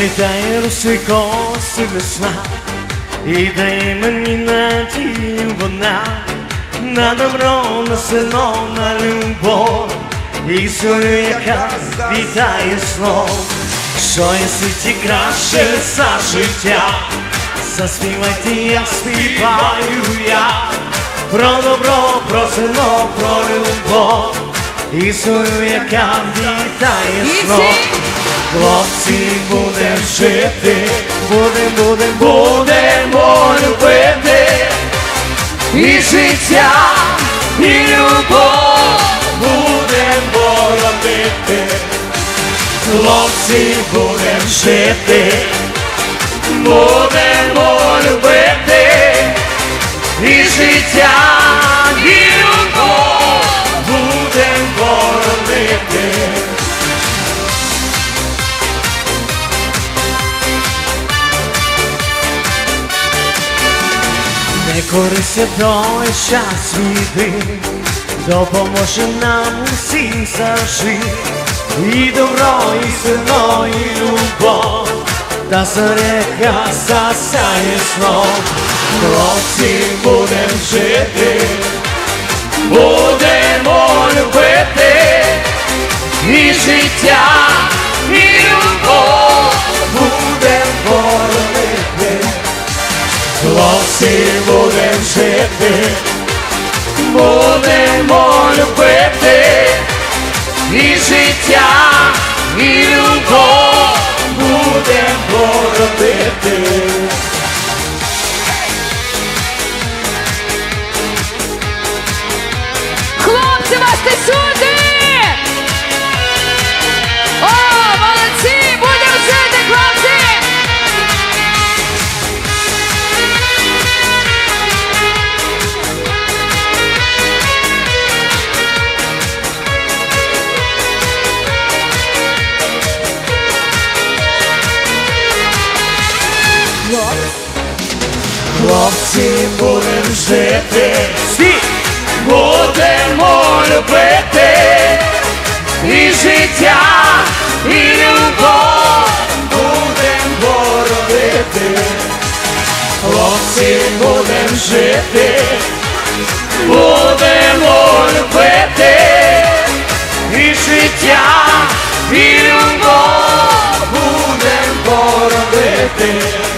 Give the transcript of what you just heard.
Розлітає руси коси весна, і дає мені надію вона на добро, на село, на любов, і зорю, яка вітає знов, що є в світі краще за життя. Заспівайте, я співаю я про добро, про село, про любов, і зорю, яка вітає знов. Хлопці, жити, будем, будем, будемо любити. І життя, і любов. Будем боронити. Хлопці, будем жити, будемо корися той час війди, допоможе нам усім зажити. І добро, і сильно, і любов, та зоряка засяє знов. Хлопці будем жити, Хлопці будем жити, будемо любити Хлопці будем жити, всі! Будемо любити. І життя, і любов будем боронити. Хлопці будем жити, будемо любити. І життя, і любов будем боронити.